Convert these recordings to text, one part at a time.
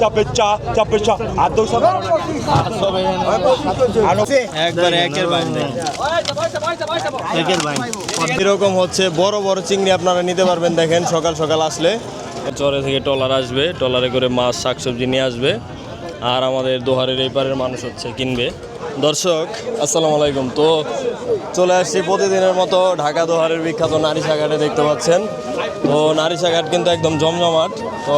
চাপে চা চাপে চা আর দুশো একবার একের একের এরকম হচ্ছে বড় বড় চিংড়ি আপনারা নিতে পারবেন দেখেন সকাল সকাল আসলে। চরে থেকে টলার আসবে টলারে করে মাছ শাকসবজি নিয়ে আসবে। আর আমাদের দোহারের এই পারের মানুষ হচ্ছে কিনবে। দর্শক আসসালামু আলাইকুম। তো চলে আসছি প্রতিদিনের মতো ঢাকা দোহারের বিখ্যাত নারী ঘাটে দেখতে পাচ্ছেন। তো নারিশা ঘাট কিন্তু একদম জমজমাট। তো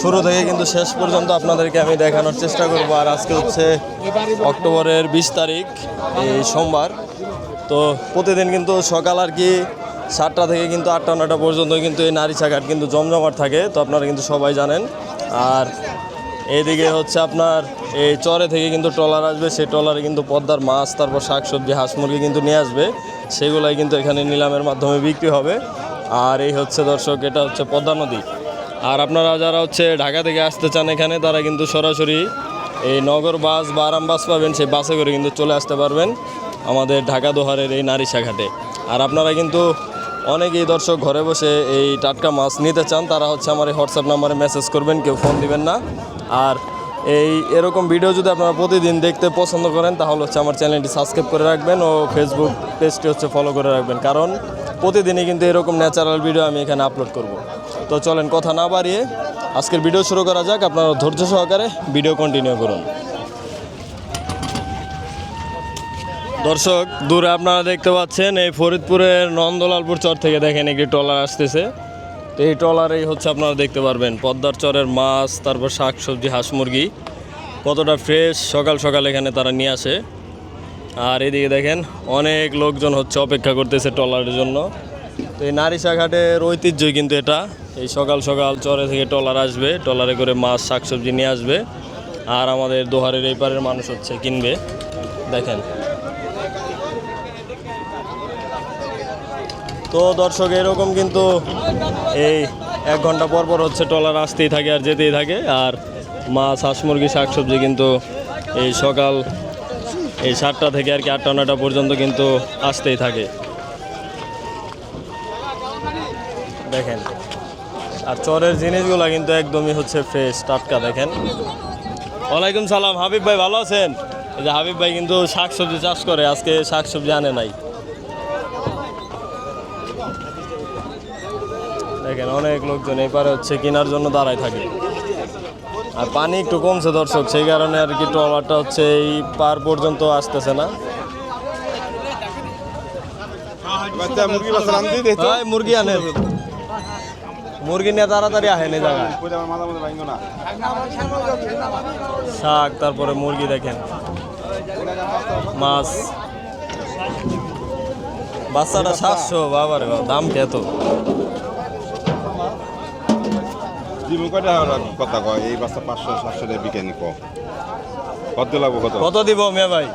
শুরু থেকে কিন্তু শেষ পর্যন্ত আপনাদেরকে আমি দেখানোর চেষ্টা করব। আর আজকে হচ্ছে অক্টোবরের বিশ তারিখ, এই সোমবার। তো প্রতিদিন কিন্তু সকাল আর কি সাতটা থেকে কিন্তু আটটা নটা পর্যন্ত কিন্তু এই নারী ঘাট কিন্তু জমজমাট থাকে। তো আপনারা কিন্তু সবাই জানেন। আর এইদিকে হচ্ছে আপনার এই চরে থেকে কিন্তু ট্রলার আসবে। সেই ট্রলারে কিন্তু পদ্মার মাছ, তারপর শাকসবজি, হাঁস মুরগি কিন্তু নিয়ে আসবে। সেগুলাই কিন্তু এখানে নিলামের মাধ্যমে বিক্রি হবে। আর এই হচ্ছে দর্শক, এটা হচ্ছে পদ্মা নদী। আর আপনারা যারা হচ্ছে ঢাকা থেকে আসতে চান এখানে, তারা কিন্তু সরাসরি এই নগর বাস বা আরাম বাস পাবেন, সেই বাসে করে কিন্তু চলে আসতে পারবেন আমাদের ঢাকা দোহারের এই নারিশা ঘাটে আর আপনারা কিন্তু অনেকেই দর্শক ঘরে বসে এই টাটকা মাছ নিতে চান, তারা হচ্ছে আমার এই হোয়াটসঅ্যাপ নাম্বারে মেসেজ করবেন, কেউ ফোন দিবেন না। আর এই এরকম ভিডিও যদি আপনারা প্রতিদিন দেখতে পছন্দ করেন, তাহলে হচ্ছে আমার চ্যানেলটি সাবস্ক্রাইব করে রাখবেন ও ফেসবুক পেজটি হচ্ছে ফলো করে রাখবেন। কারণ প্রতিদিনই কিন্তু এরকম ন্যাচারাল ভিডিও আমি এখানে আপলোড করব। তো চলেন কথা না বাড়িয়ে আজকের ভিডিও শুরু করা যাক। আপনারা ধৈর্য সহকারে ভিডিও কন্টিনিউ করুন। দর্শক, দূরে আপনারা দেখতে পাচ্ছেন এই ফরিদপুরের নন্দলালপুর চর থেকে দেখেন একটি ট্রলার আসতেছে। তো এই ট্রলারেই হচ্ছে আপনারা দেখতে পারবেন, পদ্মার চরের মাছ, তারপর শাক সবজি হাঁস মুরগি, কতটা ফ্রেশ সকাল সকাল এখানে তারা নিয়ে আসে। আর এদিকে দেখেন অনেক লোকজন হচ্ছে অপেক্ষা করতেছে ট্রলারের জন্য। তো এই নারিশা ঘাটের ঐতিহ্যই কিন্তু এটা। এই সকাল সকাল চরে থেকে ট্রলার আসবে, ট্রলারে করে মাছ, শাকসবজি নিয়ে আসবে। আর আমাদের দোহারের এই পারের মানুষ হচ্ছে কিনবে। দেখেন। তো দর্শক, এরকম কিন্তু এই এক ঘণ্টা পর পর হচ্ছে ট্রলার আসতেই থাকে আর যেতেই থাকে। আর মাছ, হাঁস, মুরগি, শাকসবজি কিন্তু এই সকাল এই সাতটা থেকে আর কি আটটা নটা পর্যন্ত কিন্তু আসতেই থাকে। দেখেন, আর চরের জিনিসগুলো কিন্তু একদমই হচ্ছে ফ্রেশ টাটকা, দেখেন। ওয়ালাইকুম সালাম, হাবিব ভাই ভালো আছেন? এই যে হাবিব ভাই কিন্তু শাকসবজি চাষ করে, আজকে শাকসবজি আনে নাই। দেখেন, অনেক লোকজন এই পারে হচ্ছে কেনার জন্য দাঁড়ায় থাকে। আর পানি একটু কমছে দর্শক সেই কারণে আর কি ট্রলারটা হচ্ছে এই পার পর্যন্ত আসতেছে না। মুরগি আনে। মুরগি নিয়ে তাড়াতাড়ি আহেন এই জায়গায়। শাক তারপরে মুরগি দেখেন। মাছ। বাচ্চাটা সাতশো বাবারে দাম কত দিমু কয়টা কথা কয়? এই বাচ্চা পাঁচশো সাতশো টাকা বিকে নি ক কত লাগবো কত? কত দিব মেয়ে ভাই?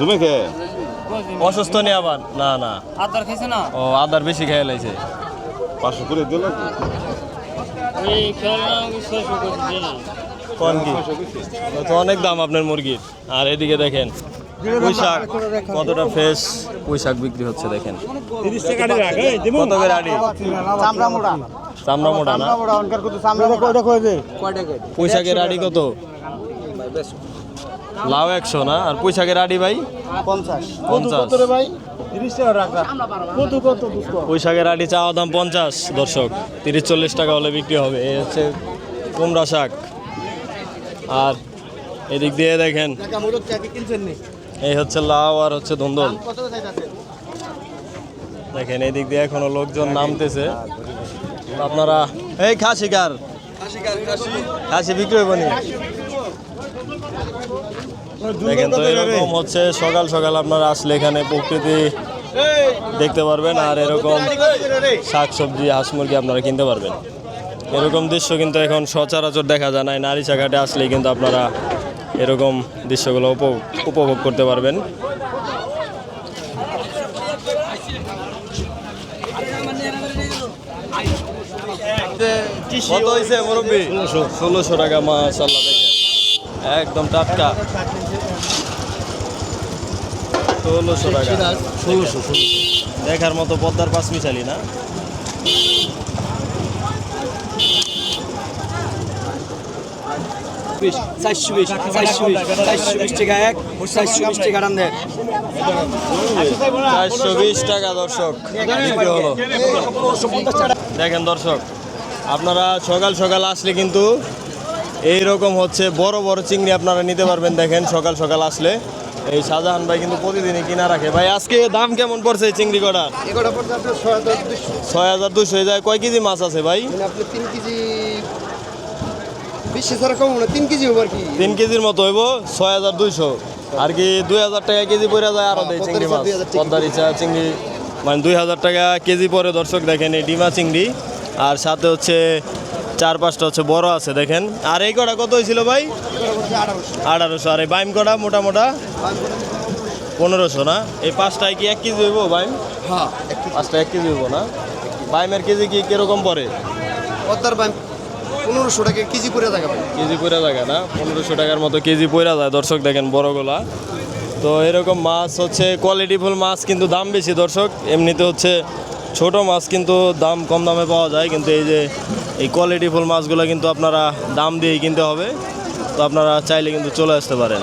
তুমি খে অসুস্থ আবার? না না। আদার খাইছে না? ও আদার বেশি খেয়ে লাইছে। পাঁচশো করে দিল কোন কি? তো অনেক দাম আপনার মুরগির। আর এদিকে দেখেন পুঁই শাক কতটা ফ্রেশ পুঁইশাক বিক্রি হচ্ছে দেখেন? কত করে আড়ি? চামড়া মোটা না? পুঁই শাকের আড়ি কত? লাউ একশো না? আর পুঁই শাকের আড়ি ভাই? পঞ্চাশ। পুঁই শাকের আড়ি চাওয়া দাম পঞ্চাশ দর্শক। তিরিশ চল্লিশ টাকা হলে বিক্রি হবে। এই হচ্ছে কুমড়া শাক। আর এদিক দিয়ে দেখেন এই হচ্ছে লাউ আর হচ্ছে ধুন্দল। দেখেন এদিক দিয়ে এখনও লোকজন নামতেছে। আপনারা এই খাসি কার খাসি? বিক্রি হইব দেখেন তো এরকম হচ্ছে সকাল সকাল আপনারা আসলে এখানে প্রকৃতি দেখতে পারবেন আর এরকম শাক সবজি হাঁস মুরগি আপনারা কিনতে পারবেন। এরকম দৃশ্য কিন্তু এখন সচরাচর দেখা যায় না নারী ঘাটে আসলেই কিন্তু আপনারা এরকম দৃশ্যগুলো উপ- উপভোগ করতে পারবেন। কত হয়েছে মুরব্বী? ষোলোশো টাকা মাছ আল্লাহ দেখেন। একদম টাটকা। ষোলোশো টাকা। ষোলোশো। দেখার মতো পদ্মার পাঁচ মিশালি না? বিশ চারশো বিশ চারশো বিশ চারশো বিশ টাকা এক চারশো বিশ টাকা দাম দেয়। চারশো বিশ টাকা দর্শক। হলো। দেখেন দর্শক আপনারা সকাল সকাল আসলে কিন্তু এই রকম হচ্ছে বড় বড় চিংড়ি আপনারা নিতে পারবেন দেখেন সকাল সকাল আসলে। এই শাহজাহান ভাই কিন্তু প্রতিদিনই কিনা রাখে। ভাই আজকে দাম কেমন পড়ছে এই চিংড়ি কটা? ছয় হাজার দুশো ছয় হাজার দুশো হয়ে যায় কয় কেজি মাছ আছে ভাই? আপনি তিন কেজি বেশি ছাড়া কম না তিন কেজি হবে আর কি। তিন কেজির মতো হইব ছয় হাজার দুইশো। আর কি দুই হাজার টাকা কেজি পড়ে যায় আরও দেয় হ্যাঁ, চিংড়ি মাছ পদ্মার ইচা 2000 টাকা পদ্মার ইচা চিংড়ি মানে দুই হাজার টাকা কেজি পরে দর্শক দেখেন এই ডিমা চিংড়ি। আর সাথে হচ্ছে চার পাঁচটা হচ্ছে বড় আছে দেখেন। আর এই কটা কত হয়েছিল ভাই? আঠারোশো। আর এই বাইম কটা মোটা মোটা পনেরোশো না? এই পাঁচটায় কি এক কেজি হইব বাইম? হ্যাঁ পাঁচটা এক কেজি হইব না? বাইমের কেজি কি কীরকম পড়ে? পদ্মার বাম পনেরোশো টাকা কেজি থাকা ভাই। কেজি পড়ে থাকে না? পনেরোশো টাকার মতো কেজি পড়ে যায় দর্শক দেখেন বড়গুলা। তো এরকম মাছ হচ্ছে কোয়ালিটিফুল মাছ কিন্তু দাম বেশি দর্শক। এমনিতে হচ্ছে ছোট মাছ কিন্তু দাম কম দামে পাওয়া যায় কিন্তু এই যে এই কোয়ালিটিফুল মাছগুলো কিন্তু আপনারা দাম দিয়েই কিনতে হবে। তো আপনারা চাইলে কিন্তু চলে আসতে পারেন।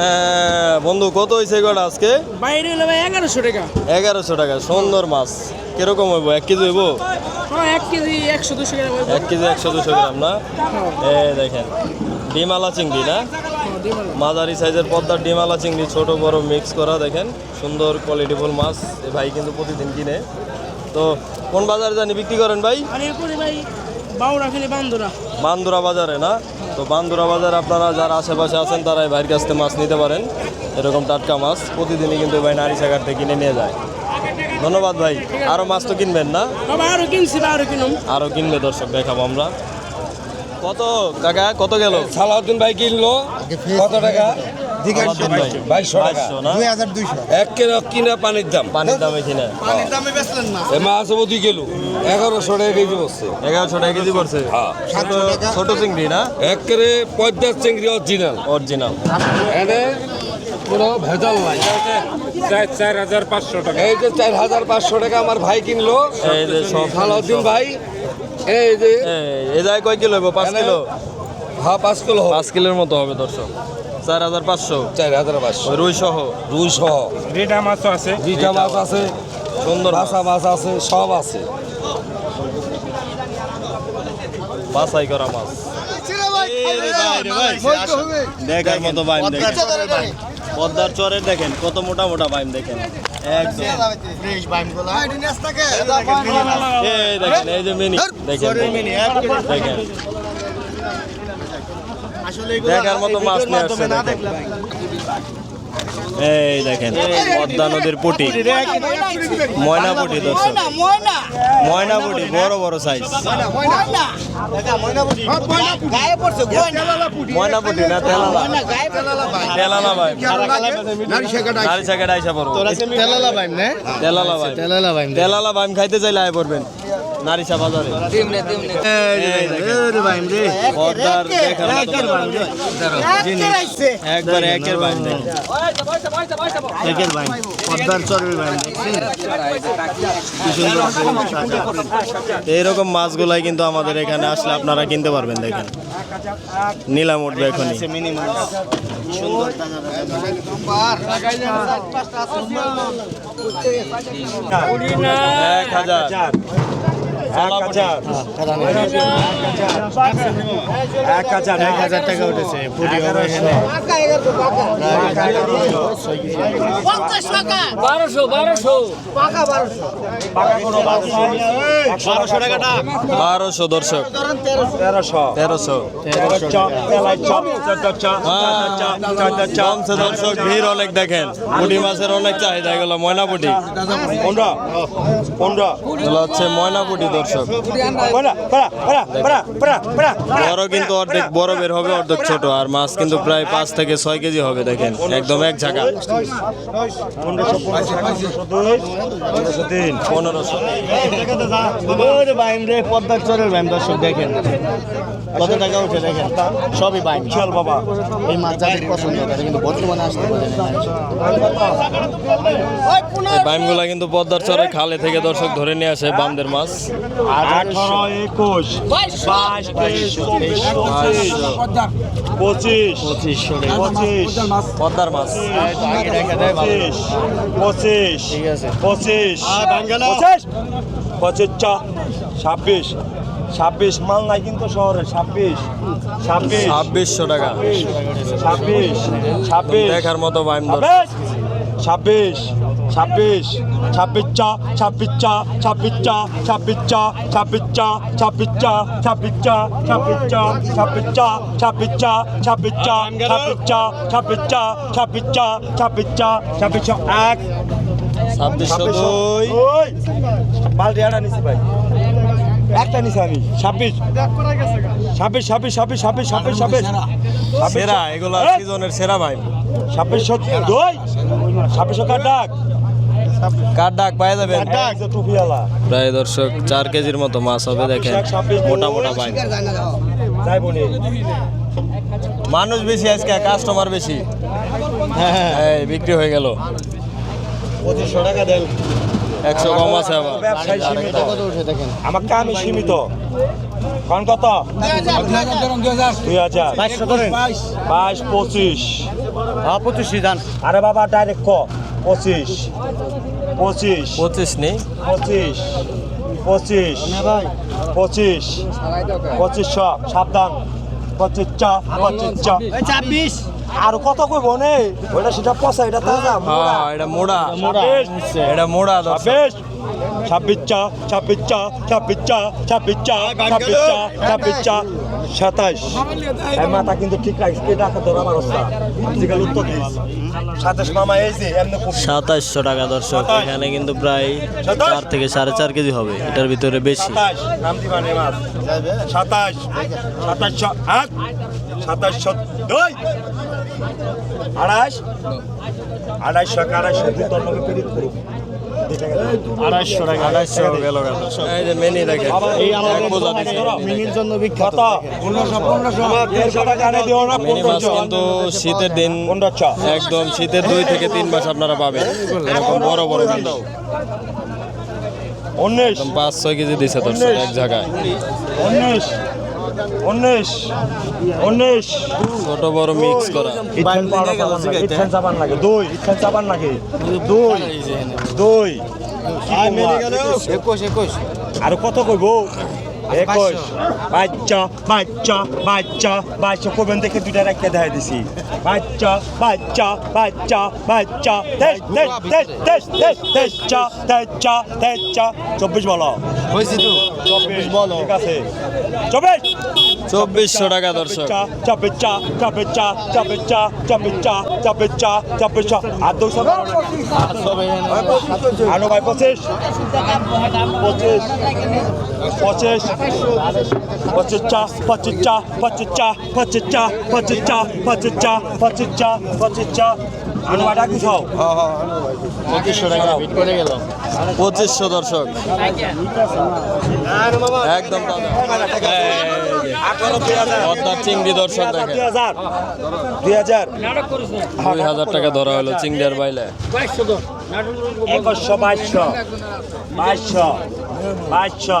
হ্যাঁ, বন্ধু কত হয়েছে কটা আজকে? বাইরে এগারোশো টাকা। এগারোশো টাকা সুন্দর মাছ। কীরকম হইব? এক কেজি হইব? হ্যাঁ এক কেজি একশো দুশো টাকা এক কেজি একশো দুশো গ্রাম না? এ দেখেন ডিমালা চিংড়ি না? মাঝারি সাইজের পদ্মার ডিমালা চিংড়ি ছোট বড় মিক্স করা দেখেন সুন্দর কোয়ালিটিফুল মাছ। ভাই কিন্তু প্রতিদিন কিনে। তো কোন বাজারে জানি বিক্রি করেন ভাই? বান্দুরা। বাজারে না? তো বান্দুরা বাজারে আপনারা যারা আশেপাশে আছেন তারা এই ভাইয়ের কাছ থেকে মাছ নিতে পারেন। এরকম টাটকা মাছ প্রতিদিনই কিন্তু ভাই নারী সাগার থেকে কিনে নিয়ে যায়। ধন্যবাদ ভাই। আরও মাছ তো কিনবেন না? বাবা আরও কিনছি বা আরও কিনুম। আরও কিনবে দর্শক দেখাবো আমরা। কত কাকা কত গেল? সালাউদ্দিন ভাই কিনলো। কত টাকা? এগারোশো কেজি বসছে। এগারোশো টাকা কেজি পড়ছে হ্যাঁ। ছোট- চিংড়ি না? একেবারে পঞ্চাশ চিংড়ি অরিজিনাল অরিজিনাল ভেজাল নাই। চার হাজার পাঁচশো টাকা। এই যে চার হাজার পাঁচশো টাকা আমার ভাই কিনলো। এই যে সালাউদ্দিন ভাই। এই যে এ যায় কয় কিলো পাঁচ কিলো? হ্যাঁ পাঁচ কিলো পাঁচ কিলোর মতো হবে দর্শক। চার হাজার পাঁচশো। চার হাজার পাঁচশো। রুই সহ। দুই সহ। রেটা মাছও আছে। জিটা মাছ আছে। সুন্দর মাছ। ভাষা মাছ আছে সব আছে। বাছাই করা মাছ। দেখার মতো পদ্মার চরের দেখেন কত মোটা মোটা বাইম দেখেন। একদম। এই দেখেন এই যে মিনি দেখেন। দেখেন। দেখার মতো মাছ নিয়ে আসছে। এই দেখেন পদ্মা নদীর পুটি। ময়না পুটি দর্শক। ময়না পুটি বড় বড় সাইজ ময়না পুটি। না তেলালা। তেলালা ভাই। নারী শাকের আইসা পড়ব। তেলালা ভাই তেলালা বাইম তেলালা ভাই। খাইতে চাইলে আয় পড়বেন। নারিশা বাজারে। একবার একের একের পদ্মার এইরকম মাছগুলাই কিন্তু আমাদের এখানে আসলে আপনারা কিনতে পারবেন দেখেন। নিলাম উঠবে এখনই। এক হাজার এক হাজার। এক হাজার। এক হাজার। টাকা উঠেছে পুরি হবে এখানে। বারোশো বারোশো। বারোশো। দর্শক। তেরোশো। দর্শক ভিড় অনেক দেখেন। পুঁটি মাছের অনেক চাহিদা এগুলো ময়না পুঁটি। পনেরো পনেরো। এগুলো হচ্ছে ময়না পুঁটি দর্শক বড় কিন্তু অর্ধেক বড় বের হবে অর্ধেক ছোট আর মাছ কিন্তু প্রায় পাঁচ থেকে ছয় কেজি হবে দেখেন একদম এক ঝাঁকা। পনেরোশো পদ্মার চরের বাইম দর্শক দেখেন কত টাকা উঠে দেখেন সবই বাইম চল বাবা এই মাছ যাদের পছন্দ তারা কিন্তু বর্তমানে আসতে পারে বাইমগুলা কিন্তু পদ্মার চরে খালে থেকে দর্শক ধরে নিয়ে আসে বামদের মাছ। আঠারো একুশ বাইশ তেইশ চব্বিশ পঁচিশ পঁচিশ পঁচিশশো পঁচিশ পদ্মার মাছ পঁচিশ পঁচিশ ঠিক আছে পঁচিশ পঁচিশ পঁচিশ চা ছাব্বিশ ছাব্বিশ মাল নাই কিন্তু শহরে ছাব্বিশ ছাব্বিশ ছাব্বিশশো টাকা ছাব্বিশ ছাব্বিশ দেখার মতো বাইম ছাব্বিশ ছাব্বিশ ছাব্বিশ ছাব্বিশ চা ছাব্বিশ চা ছাব্বিশ চা ছাব্বিশ চা ছাব্বিশ চা ছাব্বিশ চা ছাব্বিশ চা ছাব্বিশ চা ছাব্বিশ চা ছাব্বিশ চা ছাব্বিশ চা ছাব্বিশ চা ছাব্বিশ চা ছাব্বিশ চা ছাব্বিশ চা ছাব্বিশ চা এক ছাব্বিশশো দুই ওই বালতি নিছি ভাই একটা নিছি আমি ছাব্বিশ ছাব্বিশ ছাব্বিশ ছাব্বিশ ছাব্বিশ ছাব্বিশ ছাব্বিশ সেরা এগুলা সিজনের সেরা ভাই ছাব্বিশশো দুই ছাব্বিশশো কার ডাক কার ডাক পাই যাবেন ডাক? যে টুপিওয়ালা প্রায় দর্শক চার কেজির মতো মাছ হবে দেখেন। মোটা মোটা যাই মানুষ বেশি আজকে কাস্টমার বেশি। হ্যাঁ। বিক্রি হয়ে গেল। পঁচিশশো টাকা দেন। একশো কম আছে আবার। ব্যবসায় সীমিত। কত উঠে দেখেন আমার কামই সীমিত। কোন কত? দুই হাজার। বাইশ পঁচিশ। হ্যাঁ পঁচিশশো দান। আরে বাবা ডাইরেক্ট ক? পঁচিশ। পঁচিশ। পঁচিশ নেই। পঁচিশ। পঁচিশ। পঁচিশ। পঁচিশ পঁচিশশো সাবধান। পঁচিশ চা পঁচিশ চা। ছাব্বিশ। আর কত কইব নে? ওটা সেটা পচা এটা তাজা হ্যাঁ এটা মোড়া। এটা মোড়া দর্শক। ছাব্বিশ ছাব্বিশ চা ছাব্বিশ চা ছাব্বিশ চা ছাব্বিশ চা চা ছাব্বিশ চা সাতাইশ মাথা কিন্তু ঠিক রাখিস কে ডাকা তোর আমার অবস্থা? আজকাল উত্তর দিস। সাতাশ মামা এই যে সাতাশশো টাকা দর্শক এখানে কিন্তু প্রায় চার থেকে সাড়ে চার কেজি হবে এটার ভিতরে বেশি। সাতাশ সাতাশশো এক সাতাশশো দুই। আড়াইশ? আড়াইশো আড়াইশো দুই তোর করুক। আড়াইশো টাকা। আড়াইশো গেল গেল। এই যে মেনি দেখেন। এই এক বোঝা দিছে। মিনির জন্য বিখ্যাত কত পনেরোশো পনেরোশো। দেড়শো টাকা আনে দিও না মিনি মাছ কিন্তু শীতের দিন একদম শীতের দুই থেকে তিন মাস আপনারা পাবেন। এরকম বড় বড় উনিশ। পাঁচ ছয় কেজি দিছে দর্শক এক জায়গায়। উনিশ। উনিশ। ছোট বড় মিক্স করা। ইথান পাউডার পাবার লাগে, ইথান চাবান লাগে। দুই ইথান চাবান লাগে দুই দুই। একুশ একুশ। আর কত কইব? একুশ। বাচ্চা বাচ্চা বাচ্চা বাচ্চা কোবেন দেখে দুইটা রাখিয়ে দেখা দিছি। বাচ্চা বাচ্চা বাচ্চা বাচ্চা চব্বিশ বলো। চব্বিশ বলো। ঠিক আছে। চব্বিশ! চব্বিশশো টাকা দর্শক। চা চব্বিশ চা চব্বিশ চা চব্বিশ চা চব্বিশ চা চব্বিশ চা চব্বিশ চা। আর দুশো আনো ভাই পঁচিশ। পঁচিশ। পঁচিশ। পঁচিশ চা পঁচিশ চা পঁচিশ চা পঁচিশ চা পঁচিশ চা পঁচিশ চা পঁচিশ চা পঁচিশ পঁচিশশো দর্শক। একদম পদ্মার চিংড়ি দর্শক দেখে দুই হাজার। দুই হাজার টাকা ধরা হলো চিংড়ির বাইলে। বাইশশো বাইশশো। বাইশশো। বাইশশো।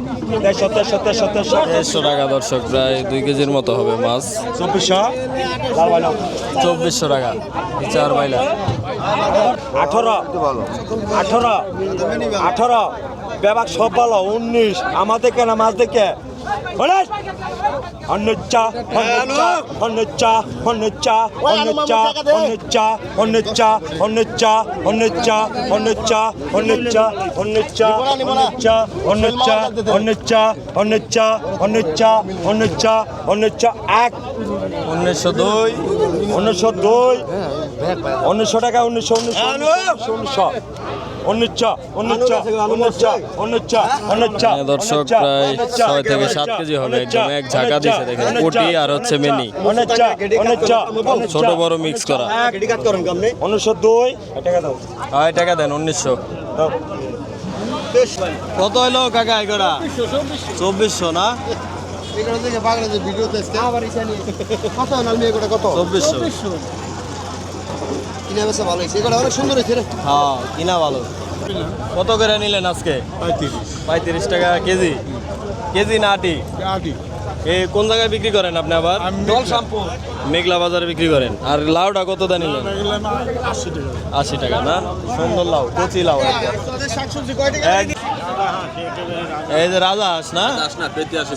দেড়শো দেড়শো দেড়শো দেড়শো দেড়শো টাকা দর্শক প্রায় দুই কেজির মতো হবে মাছ। চব্বিশশো? চব্বিশশো টাকা চার বাইলা আঠারো। আঠারো। আঠারো। ব্যাপার সব ভালো উনিশ। আমাদের কেনা মাছ দেখে এক উনিশশো দুই উনিশশো দুই উনিশশো টাকা উনিশশো উনিশশো উনিশশো অন্যচ্ছা হ্যাঁ, দর্শক প্রায় ছয় থেকে সাত কেজি হবে একদম এক ঝাঁকা দিছে দেখেন কোটি আর হচ্ছে মেনি। ছোট বড় মিক্স করা। উনিশশো দুই। টাকা আড়াই টাকা দেন উনিশশো। কত হইল কাকা এগোড়া? চব্বিশশো না? চব্বিশশো। হ্যাঁ কিনা ভালো। কত করে নিলেন আজকে? পঁয়ত্রিশ। টাকা কেজি। কেজি না আটি? এ কোন জায়গায় বিক্রি করেন আপনি আবার? মেঘলা। বাজারে বিক্রি করেন। আর লাউটা কত দা নিলেন? আশি টাকা। না? সুন্দর লাউ কচি লাউ এই যে রাজা হাঁস না?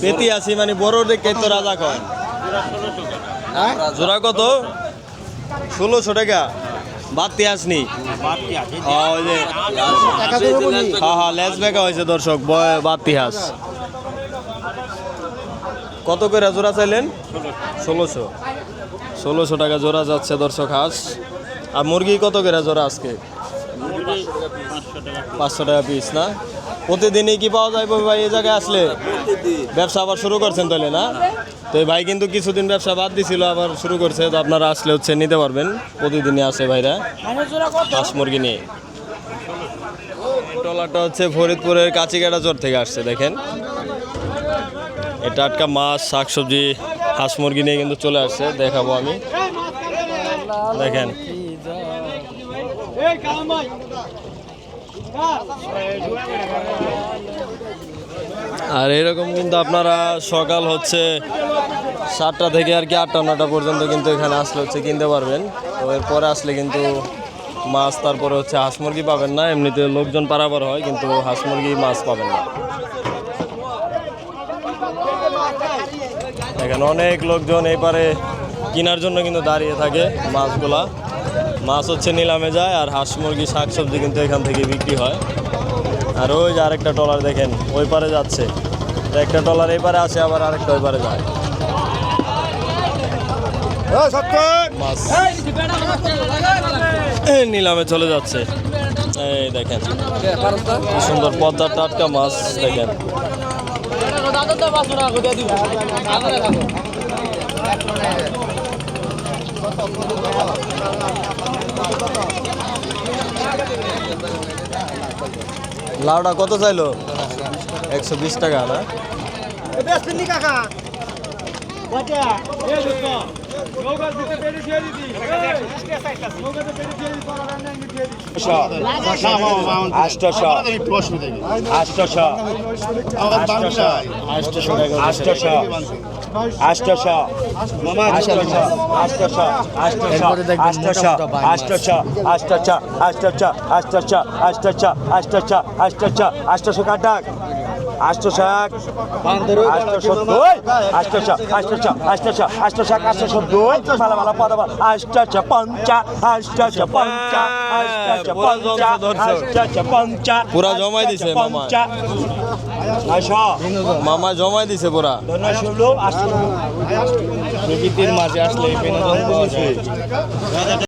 পেতি আসি মানে বড় দেখে তো রাজা কয়। জোড়া কত? ষোলোশো টাকা। বাড়তি আসনি। হ্যাঁ, হ্যাঁ হ্যাঁ লেস বেকা হয়েছে দর্শক বাড়তি হাঁস কত করে জোড়া চাইলেন? ষোলোশো। ষোলোশো টাকা জোড়া যাচ্ছে দর্শক হাঁস আর মুরগি কত করে জোড়া আজকে? পাঁচশো টাকা পিস না? প্রতিদিনই কি পাওয়া যায় ভাই এই জায়গায় আসলে? ব্যবসা আবার শুরু করছেন তাহলে না? তো এই ভাই কিন্তু কিছুদিন ব্যবসা বাদ দিছিল, আবার শুরু করছে, তো আপনারা আসলে হচ্ছে নিতে পারবেন প্রতিদিনই আসে ভাইরা হাঁস মুরগি নিয়ে। ট্রলারটা হচ্ছে ফরিদপুরের কাচিকাটা চর থেকে আসছে, দেখেন। এটা টাটকা মাছ, শাকসবজি, হাঁস মুরগি নিয়ে কিন্তু চলে আসছে, দেখাবো আমি। দেখেন। আর এরকম কিন্তু আপনারা সকাল হচ্ছে সাতটা থেকে আর কি আটটা, নটা পর্যন্ত কিন্তু এখানে আসলে হচ্ছে কিনতে পারবেন। তো এরপরে আসলে কিন্তু মাছ, তারপরে হচ্ছে হাঁস মুরগি পাবেন না। এমনিতে লোকজন পারাবার হয়, কিন্তু হাঁস মুরগি, মাছ পাবেন না। এখানে অনেক লোকজন এই পারে কেনার জন্য কিন্তু দাঁড়িয়ে থাকে মাছগুলা। মাছ হচ্ছে নিলামে যায় আর হাঁস মুরগি শাক সবজি কিন্তু এখান থেকে বিক্রি হয়। আর ওই যে আরেকটা ট্রলার দেখেন ওই পারে যাচ্ছে একটা ট্রলার এই পারে আসে আবার আরেকটা ওই পারে যায় মাছ নিলামে চলে যাচ্ছে এই দেখেন সুন্দর পদ্মার টাটকা মাছ দেখেন লাউডা কত চাইলো? একশো বিশ টাকা না? আষ্টশো। আষ্টশো। আষ্টশো। আষ্টশো। আষ্টশো আষ্টশো আষ্টশো আষ্টশো আষ্টশো আষ্টশো আষ্টশো আষ্টশো আষ্টশো আষ্টশো আষ্টশো কাটাক আষ্টশো আষ্টশো দুই। আষ্টশো আষ্টশো আষ্টশো আষ্টশো আষ্টশো দুই। ভালো ভালো পদ আষ্টশো পঞ্চা আষ্টশো পঞ্চা আষ্টশো পঞ্চা আষ্টশো পঞ্চা পুরা জমাই দিছে মামা। পঞ্চা। মামা জমাই দিছে পুরা। আসলে